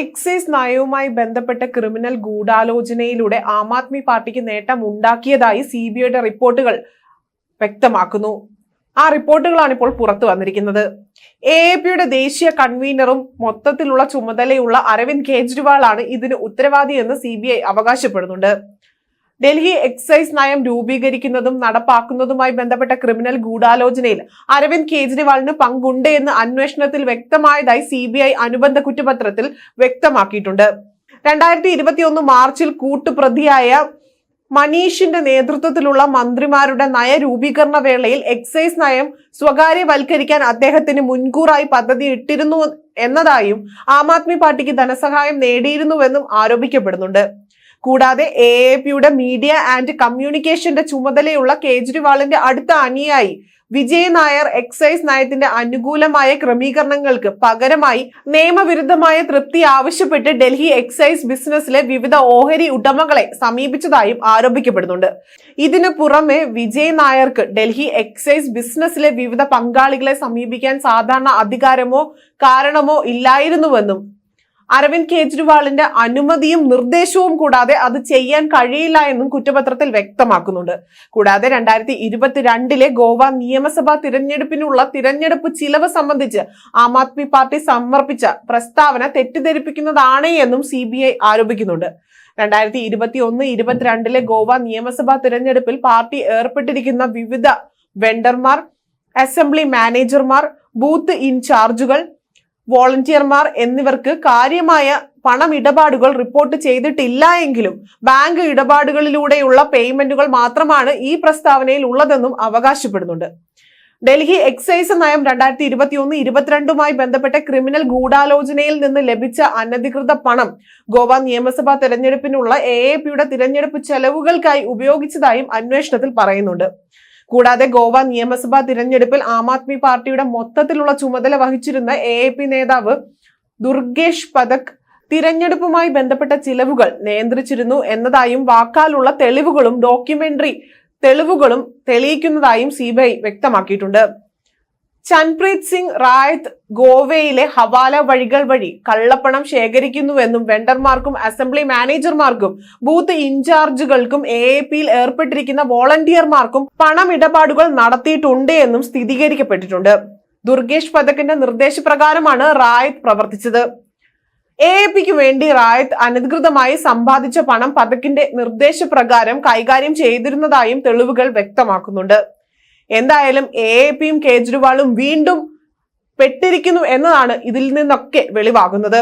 Excise നയവുമായി ബന്ധപ്പെട്ട criminal ഗൂഢാലോചനയിലൂടെ Aam Aadmi പാർട്ടിക്ക് നേട്ടം ഉണ്ടാക്കിയതായി സി ബി ഐയുടെ റിപ്പോർട്ടുകൾ വ്യക്തമാക്കുന്നു. ആ റിപ്പോർട്ടുകളാണ് ഇപ്പോൾ പുറത്തു വന്നിരിക്കുന്നത്. എ പിയുടെ ദേശീയ കൺവീനറും മൊത്തത്തിലുള്ള ചുമതലയുള്ള അരവിന്ദ് കെജ്രിവാളാണ് ഇതിന് ഉത്തരവാദിയെന്ന് സി ബി ഐ അവകാശപ്പെടുന്നുണ്ട്. ഡൽഹി എക്സൈസ് നയം രൂപീകരിക്കുന്നതും നടപ്പാക്കുന്നതുമായി ബന്ധപ്പെട്ട ക്രിമിനൽ ഗൂഢാലോചനയിൽ അരവിന്ദ് കെജ്രിവാളിന് പങ്കുണ്ട് എന്ന് അന്വേഷണത്തിൽ വ്യക്തമായതായി സി അനുബന്ധ കുറ്റപത്രത്തിൽ വ്യക്തമാക്കിയിട്ടുണ്ട്. രണ്ടായിരത്തി ഇരുപത്തിയൊന്ന് മാർച്ചിൽ കൂട്ടുപ്രതിയായ മനീഷിന്റെ നേതൃത്വത്തിലുള്ള മന്ത്രിമാരുടെ നയരൂപീകരണ വേളയിൽ എക്സൈസ് നയം സ്വകാര്യവൽക്കരിക്കാൻ അദ്ദേഹത്തിന് മുൻകൂറായി പദ്ധതി ഇട്ടിരുന്നു എന്നതായും ആം ആദ്മി പാർട്ടിക്ക് ധനസഹായം നേടിയിരുന്നുവെന്നും ആരോപിക്കപ്പെടുന്നുണ്ട്. കൂടാതെ എ എ പിയുടെ മീഡിയ ആൻഡ് കമ്മ്യൂണിക്കേഷന്റെ ചുമതലയുള്ള കേജ്രിവാളിന്റെ അടുത്ത അനുയായി വിജയ് നായർ എക്സൈസ് നയത്തിന്റെ അനുകൂലമായ ക്രമീകരണങ്ങൾക്ക് പകരമായി നിയമവിരുദ്ധമായ തൃപ്തി ആവശ്യപ്പെട്ട് ഡൽഹി എക്സൈസ് ബിസിനസ്സിലെ വിവിധ ഓഹരി ഉടമകളെ സമീപിച്ചതായും ആരോപിക്കപ്പെടുന്നുണ്ട്. ഇതിനു പുറമെ വിജയ് നായർക്ക് ഡൽഹി എക്സൈസ് ബിസിനസ്സിലെ വിവിധ പങ്കാളികളെ സമീപിക്കാൻ സാധാരണ അധികാരമോ കാരണമോ ഇല്ലായിരുന്നുവെന്നും അരവിന്ദ് കെജ്രിവാളിന്റെ അനുമതിയും നിർദ്ദേശവും കൂടാതെ അത് ചെയ്യാൻ കഴിയില്ല എന്നും കുറ്റപത്രത്തിൽ വ്യക്തമാക്കുന്നുണ്ട്. കൂടാതെ രണ്ടായിരത്തി ഇരുപത്തിരണ്ടിലെ ഗോവ നിയമസഭാ തിരഞ്ഞെടുപ്പിനുള്ള തിരഞ്ഞെടുപ്പ് ചിലവ് സംബന്ധിച്ച് ആം ആദ്മി പാർട്ടി സമർപ്പിച്ച പ്രസ്താവന തെറ്റിദ്ധരിപ്പിക്കുന്നതാണ് എന്നും സി ആരോപിക്കുന്നുണ്ട് രണ്ടായിരത്തി ഇരുപത്തി ഒന്ന് ഇരുപത്തിരണ്ടിലെ ഗോവ നിയമസഭാ തിരഞ്ഞെടുപ്പിൽ പാർട്ടി ഏർപ്പെട്ടിരിക്കുന്ന വിവിധ വെണ്ടർമാർ അസംബ്ലി മാനേജർമാർ ബൂത്ത് ഇൻചാർജുകൾ വോളണ്ടിയർമാർ എന്നിവർക്ക് കാര്യമായ പണം ഇടപാടുകൾ റിപ്പോർട്ട് ചെയ്തിട്ടില്ല എങ്കിലും ബാങ്ക് ഇടപാടുകളിലൂടെയുള്ള പേയ്മെന്റുകൾ മാത്രമാണ് ഈ പ്രസ്താവനയിൽ ഉള്ളതെന്നും അവകാശപ്പെടുന്നുണ്ട്. ഡൽഹി എക്സൈസ് നയം രണ്ടായിരത്തി ഇരുപത്തി ഒന്ന് ഇരുപത്തിരണ്ടുമായി ബന്ധപ്പെട്ട ക്രിമിനൽ ഗൂഢാലോചനയിൽ നിന്ന് ലഭിച്ച അനധികൃത പണം ഗോവ നിയമസഭാ തെരഞ്ഞെടുപ്പിനുള്ള എ എ പിയുടെ തിരഞ്ഞെടുപ്പ് ചെലവുകൾക്കായി ഉപയോഗിച്ചതായും അന്വേഷണത്തിൽ പറയുന്നുണ്ട്. കൂടാതെ ഗോവ നിയമസഭാ തിരഞ്ഞെടുപ്പിൽ ആം ആദ്മി പാർട്ടിയുടെ മൊത്തത്തിലുള്ള ചുമതല വഹിച്ചിരുന്ന എ നേതാവ് ദുർഗേഷ് പതക് തിരഞ്ഞെടുപ്പുമായി ബന്ധപ്പെട്ട ചിലവുകൾ നിയന്ത്രിച്ചിരുന്നു എന്നതായും വാക്കാലുള്ള തെളിവുകളും ഡോക്യുമെന്ററി തെളിവുകളും തെളിയിക്കുന്നതായും സി വ്യക്തമാക്കിയിട്ടുണ്ട്. ചൻപ്രീത് സിംഗ് റായത്ത് ഗോവയിലെ ഹവാല വഴികൾ വഴി കള്ളപ്പണം ശേഖരിക്കുന്നുവെന്നും വെണ്ടർമാർക്കും അസംബ്ലി മാനേജർമാർക്കും ബൂത്ത് ഇൻചാർജുകൾക്കും എ എ പിയിൽ ഏർപ്പെട്ടിരിക്കുന്ന വോളണ്ടിയർമാർക്കും പണമിടപാടുകൾ നടത്തിയിട്ടുണ്ട് എന്നും സ്ഥിരീകരിക്കപ്പെട്ടിട്ടുണ്ട്. ദുർഗേഷ് പതക്കിന്റെ നിർദ്ദേശപ്രകാരമാണ് റായത്ത് പ്രവർത്തിച്ചത്. എ എ പിക്ക് വേണ്ടി റായത്ത് അനധികൃതമായി സമ്പാദിച്ച പണം പതക്കിന്റെ നിർദ്ദേശപ്രകാരം കൈകാര്യം ചെയ്തിരുന്നതായും തെളിവുകൾ വ്യക്തമാക്കുന്നുണ്ട്. എന്തായാലും എ എ പിയും കേജ്രിവാളും വീണ്ടും പെട്ടിരിക്കുന്നു എന്നതാണ് ഇതിൽ നിന്നൊക്കെ വെളിവാകുന്നത്.